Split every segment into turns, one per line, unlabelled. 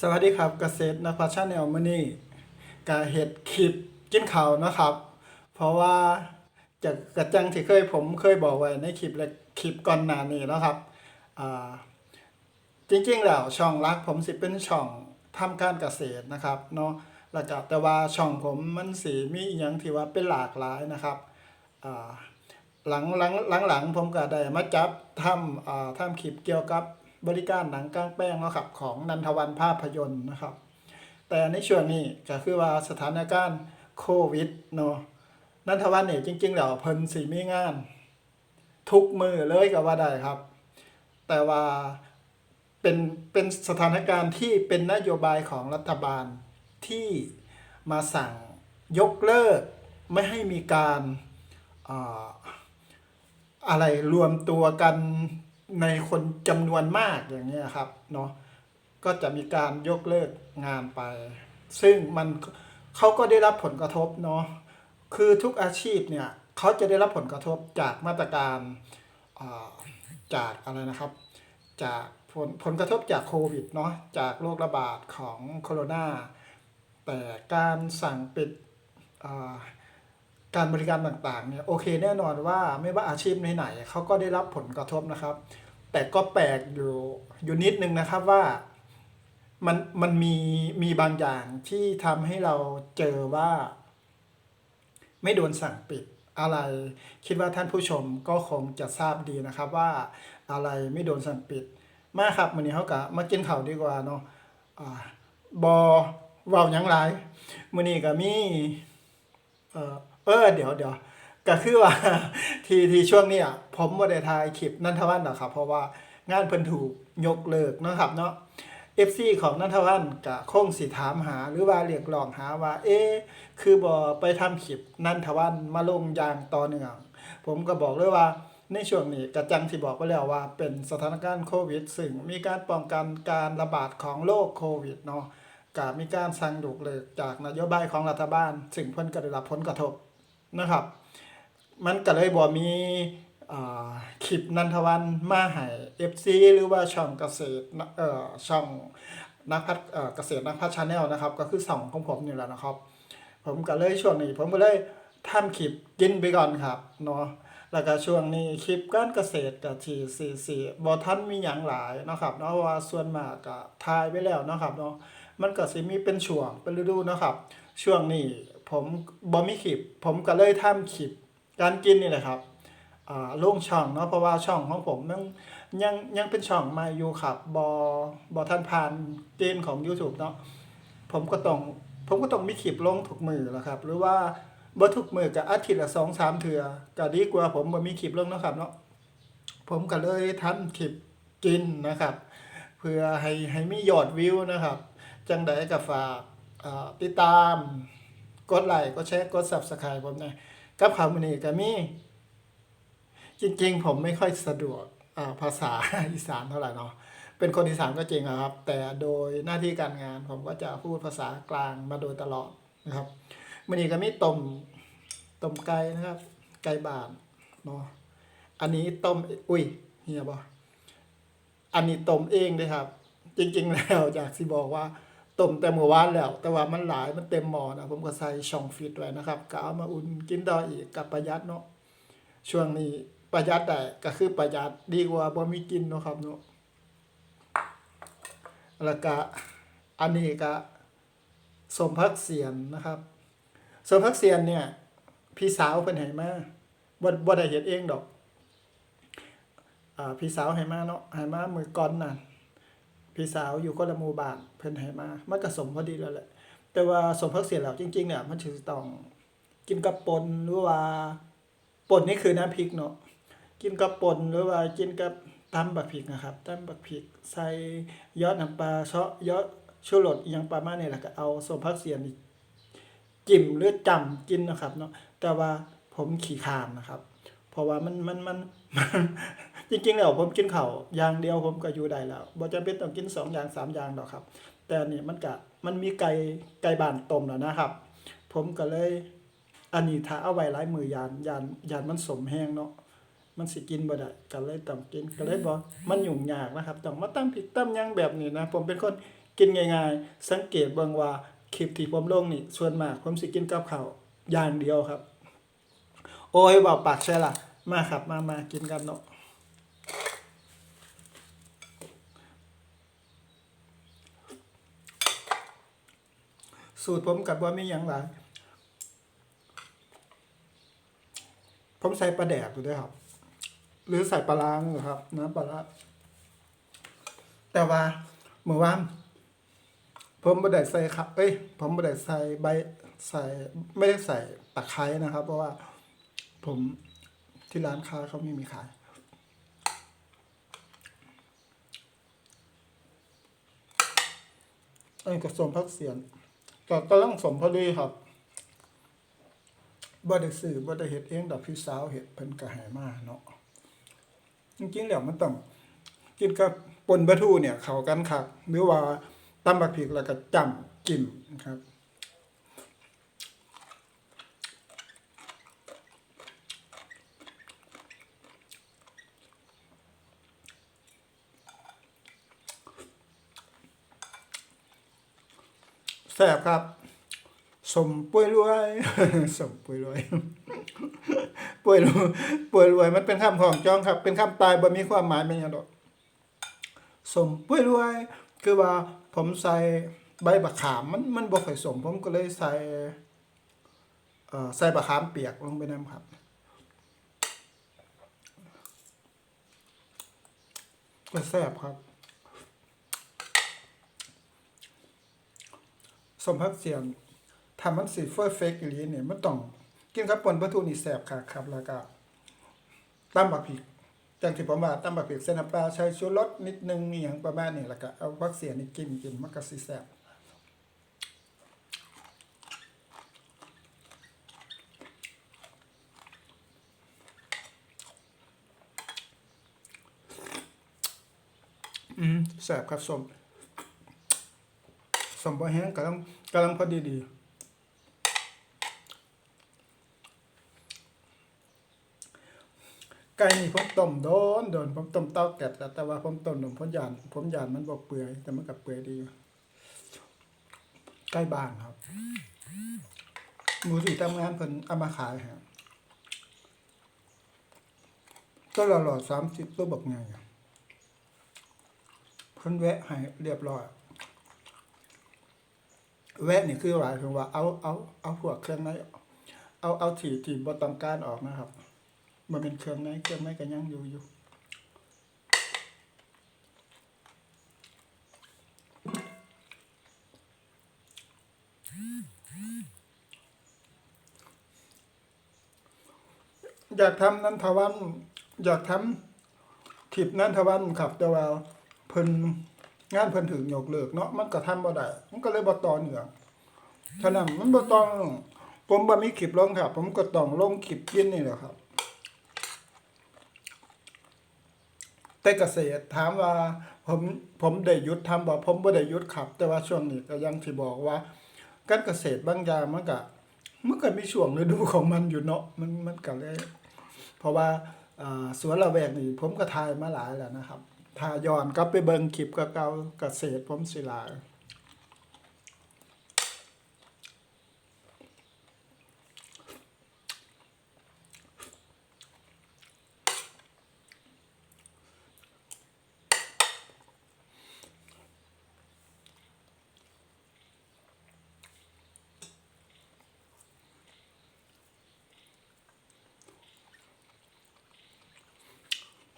สวัสดีครับเกษตรนภัชชาแนลมื้อนี้กะเฮ็ดคลิปกินข้าวนะครับ เพราะว่าจากกระจังที่เคยผมเคยบอกไว้ในคลิปและคลิปก่อนหน้านี้นะครับอ่าจริงๆแล้วช่องรักผมสิเป็นช่องทำการเกษตรนะครับเนาะแล้วก็แต่ว่าช่องผมมันสิมีอหยังที่ว่าเป็นหลากหลายนะครับอ่าหลังหลังหลังหลังผมก็ได้มาจับทำอ่าทำคลิปเกี่ยวกับ บริการหนังกลางแปลงนะครับของนันทวันภาพยนตร์นะครับ แต่ในช่วงนี้ก็คือว่าสถานการณ์โควิดเนาะนันทวันเนี่ยจริงๆแล้วเพิ่นสิมีงาน ทุกมือเลยก็ว่าได้ครับ แต่ว่าเป็นเป็นสถานการณ์ที่เป็นนโยบายของรัฐบาลที่มาสั่งยกเลิก ไม่ให้มีการออะไรรวมตัวกัน ในคนจำนวนมากอย่างนี้ยครับเนาะก็จะมีการยกเลิกงานไป ซึ่งมันเขาก็ได้รับผลกระทบเนาะคือทุกอาชีพเนี่ยเขาจะได้รับผลกระทบจากมาตรการาจากอะไรนะครับ จากผลผลกระทบจากโควิดเนาะจากโรคระบาดของโคโรนาแต่การสั่งปิดาการบริการต่างๆเนี่ยโอเคแน่นอนว่าไม่ว่าอาชีพไหนๆเขาก็ได้รับผลกระทบนะครับ แต่ก็แปลกอยู่อยู่นิดนึงนะครับว่ามันมันมีมีบางอย่างที่ทำให้เราเจอว่า ไม่โดนสั่งปิดอะไร คิดว่าท่านผู้ชมก็คงจะทราบดีนะครับว่าอะไรไม่โดนสั่งปิด มาครับวันนี้เขากะมากินข้าวดีกว่าเนาะอ่าบอว้าหยังหลายมื้อนี้ก็มีเออเออเดี๋ยวเดี๋ยว ก็คือว่าทีทีช่วงนี้ยผมบ่ได้ถ่ายคลิปนันทวันหรอกครับ เพราะว่างานเพิ่นถูกยกเลิกเนาะครับเนาะ FC ของนันทวันก็คงสิถามหาหรือว่าเรียกร้องหาว่า เอ๊คือบ่ไปทำคลิปนันทวันมาลงอย่างต่อเนื่อง ผมก็บอกเลยว่าในช่วงนี้กระจังที่บอกไปแล้วว่าเป็นสถานการณ์โควิด ซึ่งมีการป้องกันการระบาดของโรคโควิดเนาะก็มีการสั่งยกเลิกจากนโยบายของรัฐบาล ซึ่งเพิ่นก็ได้รับผลกระทบนะครับ มันก็เลยบ่มีคลิปนันทวันมาให้ FC หรือว่าช่องเกษตรเอ่อช่องนักพัฒเอ่อเกษตรนักพัฒชาแนลนะครับ ก็คือสองของผมนี่แหละนะครับ ผมก็เลยช่วงนี้ผมก็เลยทำคลิปกินไปก่อนครับเนาะแล้วก็ช่วงนี้คลิปการเกษตรกับทีซีซีบ่ทันมีหยังหลายนะครับเนาะว่าส่วนมากก็ถ่ายไปแล้วนะครับเนาะมันก็สิมีเป็นช่วงเป็นฤดูนะครับ ช่วงนี้ผมบ่มีคลิป ผมก็เลยทำคลิป การกินนี่แหละครับอ่งช่องเนาะเพราะว่าช่องของผมยังยังยังเป็นช่องมาอยู่ครับบ่บ่ทันผ่านเกณฑ์ของ YouTube เนาะผมก็ต้องผมก็ต้องมีคลิปลงทุกมือแหละครับ หรือว่าบ่ทุกมือก็อาทิตย์ละ2 3เทื่อก็ดีกว่าผมบ่มีคลิปลงเนาะครับเนาะผมก็เลยทำคลิปกินนะครับ เพื่อให้ให้มียอดวิวนะครับ จังใดก็ฝากติดตาม กดไลค์กดแชร์กด Subscribe ผมนะ กับข่าวมือนี้ก็มี จริง ๆ ผมไม่ค่อยสะดวกอ่าภาษาอีสานเท่าไหร่เนาะเป็นคนอีสานก็จริงครับ แต่โดยหน้าที่การงาน ผมก็จะพูดภาษากลางมาโดยตลอดนะครับมือนี้ก็มีต้มต้มไก่นะครับ ไก่บานเนาะอันนี้ต้มอุ้ยเฮียบ่อันนี้ต้มเองเด้ครับ จริง ๆ แล้วอยากสิบอกว่า ต้มแต่เมื่อวานแล้ว แต่ว่ามันหลายมันเต็มหม้อนะผมก็ใส่ช่องฟิตไว้นะครับก็เอามาอุ่นกินต่ออีกกับประหยัดเนาะช่วงนี้ประหยัดได้ก็คือประหยัดดีกว่าบ่มีกินเนาะครับเนาะแล้วก็อันนี้ก็สมพักเสียนนะครับ สมพักเสียนเนี่ย พี่สาวเพิ่นให้มาบ่บ่ได้เฮ็ดเองดอก อ่าพี่สาวให้มาเนาะให้มามือก่อนน่ะ พี่สาวอยู่คนละมูบานเพิ่นให้มา มันก็สมพอดีแล้วแหละ แต่ว่าสมพักเสียแล้วจริงๆเนี่ยมันถือต้องกินกับปนหรือว่าปนนี่คือน้ำพริกเนาะกินกับปนหรือว่ากินกับตำบักพริกนะครับตำบักพริกใส่ยอดน้ำปลาเชาะยอดชูรสอหยังประมาณนี้แหละก็เอาสมพักเสียนี่จิ้มหรือจำกินนะครับเนาะแต่ว่าผมขี้คานนะครับ เพราะว่ามันมันมันมัน จริงๆแล้วผมกินข้าวอย่างเดียวผมก็อยู่ได้แล้วบ่จำเป็นต้องกินสองอย่างสามอย่างดอกครับ แต่นี่มันก็มันมีไก่ไก่บ้านต้มแล้วนะครับ ผมก็เลยอันนี้ถ้าเอาไว้หลายมือยานยานยานมันสมแห้งเนาะมันสิกินบ่ได้ก็เลยต้องกินก็เลยบ่มันยุ่งยากนะครับต้องมาตำพริกตำหยังแบบนี้นะผมเป็นคนกินง่าย ๆ สังเกตเบิ่งว่าคลิปที่ผมลงนี่ส่วนมากผมสิกินกับข้าวอย่างเดียวครับ โอ้ยเบาปากใช่ล่ะ มาครับมามากินกันเนาะ สูตรผมกับว่าไม่ยังหลายผมใส่ปลาแดกอยู่ด้วยครับ หรือใส่ปลาล้างครับน้ำปลาร้าแต่ว่าเมื่อวานผมไม่ได้ใส่ครับ เอ้ย ผมไม่ได้ใส่ใบใส่ไม่ได้ใส่ตะไคร้นะครับ เพราะว่าผมที่ร้านค้าเขาไม่มีขายอันนี้ก็สมพักเสียน ก็กำลังสมพอดีครับบ่ได้ซื้อบ่ได้เห็ดเองดอกพี่สาวเห็ดเพิ่นก็ให้มาเนาะจริงๆแล้วมันต้องกินกับปนปลาทูเนี่ย เข้ากันคักหรือว่าตำบักพริกแล้วก็จ้ำกินครับ แซ่บครับสมป่วยรวยสมป่วยรวยป่วยรวยป่วยรวยมันเป็นคำของจองครับ เป็นคำตายบ่มีความหมายเป็นหยังดอกสมป่วยรวย คือว่าผมใส่ใบบักขามมันมันบ่ค่อยสม ผมก็เลยใส่เอ่อใส่บักขามเปียกลงไปน้ำครับก็แซ่บครับ สมพักเสียงทำมันสีเฟอร์เฟกต์อย่างนี้เนี่ยมันต้องกินกับปนปลาทูนี่แสบค่ะครับแล้วก็ตำบักผิกจังที่ผมว่าตำบักผิกเส้นปลาใช้ชูรสนิดนึงอหย่างประมาณนี้แล้วก็เอาพักเสียงนี่กินกินมันก็สิแสบอืมแสบครับสม สมบูรณ์แห้งกำลังกำลังพอดีดีไก่นี่ผมต้มโดนโดนผมต้มเต้าแกะแล้วแต่ว่าผมต้มหนุ่มผมยานผมยานมันบอกเปื่อยแต่มันกับเปื่อยดีอยู่ใกล้บ้านครับหมูที่ทำงานเพิ่นเอามาขายฮะก็หล่อๆสามสิบตัวบักไงเพิ่นแวะให้เรียบร้อย แวะนี่คือหมายถึงว่าเอาเอาเอาพวกเครื่องในเอาเอาถี่ที่บ่ต้องการออกนะครับมันเป็นเครื่องในเครื่องในก็ยังอยู่อยู่อยากทำนันทวัน อยากทำคลิปนันทวันครับแต่ว่าเพิ่น งานเพิ่นถึงยกเลิกเนาะมันก็ทำบ่ได้มันก็เลยบ่ต่อเนื่องฉะนั้นมันบ่ต้องผมบ่มีคลิปลงครับ ผมก็ต้องลงคลิปกินนี่แหละครับ แต่เกษตรถามว่าผมผมได้หยุดทำบ่ผมบ่ได้หยุดครับ แต่ว่าช่วงนี้ก็ยังที่บอกว่า การเกษตรบางอย่างมันก็มันก็มีช่วงฤดูของมันอยู่เนาะมันมันก็เลยเพราะว่าอ่าสวนละแวกนี่ผมก็ทายมาหลายแล้วนะครับ ถ้าย้อนกลับไปเบิ่งคลิปกับเกาเกษตรผมสิลา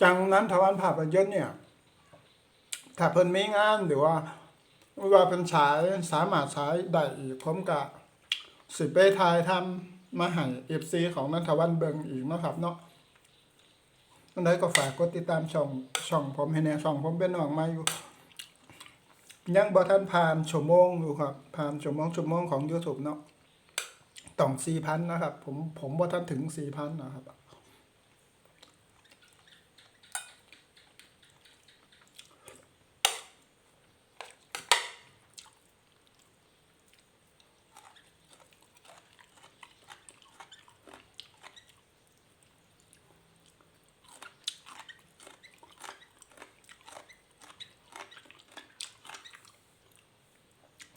จังนั้นทวันภาพยนตร์เนี่ย ถ้าเพิ่นมีงานหรือว่าว่าเพิ่นฉายสามารถฉายได้อีกผมก็สิไปถ่ายทำมาให้ FC ของนันทวันเบิงอีกนะครับเนาะอันใดก็ฝากกดติดตามช่องช่องผมให้แน่ช่องผมเป็นน้องมาอยู่ยังบ่ทันผ่านชั่วโมงอยู่ครับผ่านชั่วโมงชั่วโมงของ YouTube เนาะต้อง4,000นนะครับ ผมผมบ่ทันถึง4,000นะครับ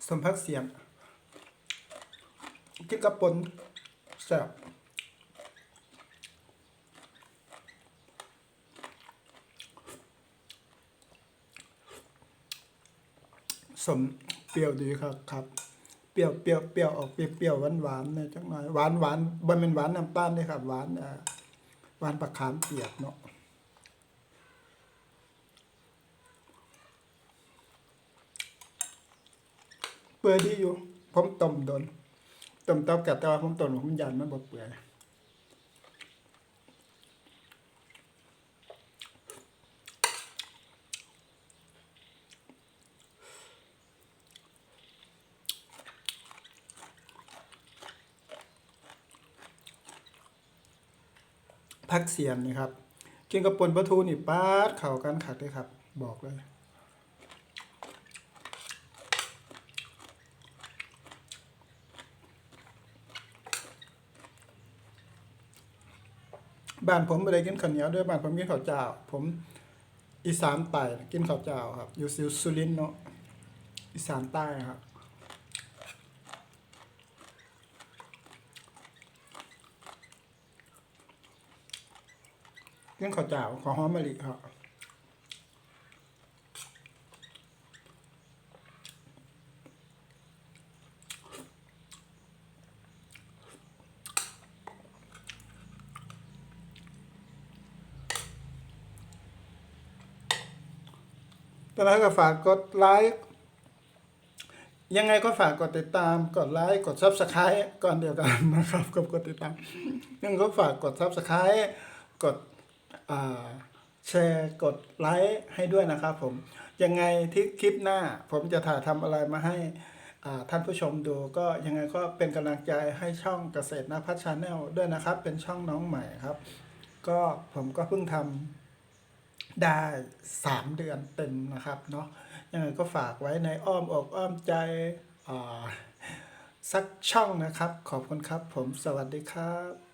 สมพักเสียงกินกระปนแซ่บสมเปรี้ยวดีครับครับ เปรี้ยวเปรี้ยวเปรี้ยวออกเปรี้ยวเปรี้ยวหวานหวานเนี่ยจังหน่อยหวานหวานบ่เป็นหวานน้ำตาลเลยครับ หวานอ่าหวานประคามเปียกเนาะ เปื่อยดีอยู่ ผมต้มโดนต้มต้ากัดแต่ว่าผมต้มผมยันมันบ่เปื่อยพักเสียงนี่ครับกินกับปนปลาทูนี่ปาดเข่ากันขัดเลยครับ บอกเลย บ้านผมไม่ได้กินข้าวเหนียวด้วยบ้านผมกินข้าวเจ้า ผมอีสานใต้กินข้าวเจ้าครับ อยู่ซิลสุรินเนาะอีสานใต้ครับกินข้าวเจ้าขอหอมมะลิครับ ตอนนั้นก็ฝากกดไลค์ยังไงก็ฝากกดติดตาม กดไลค์ กดซับสไครต์ก่อนเดียวกันนะครับกับกดติดตาม ยังก็ฝากกดซับสไครต์กดแชร์กดไลค์ให้ด้วยนะครับผม ยังไงที่คลิปหน้า ผมจะถ่ายทำอะไรมาให้ท่านผู้ชมดูก็ยังไงก็เป็นกำลังใจให้ช่องเกษตรนภัชชาแนลด้วยนะครับ เป็นช่องน้องใหม่ครับ ก็ผมก็เพิ่งทำ ได้สามเดือนเต็มนะครับเนาะยังไงก็ฝากไว้ในอ้อมอกอ้อมใจสักช่องนะครับ ขอบคุณครับผมสวัสดีครับ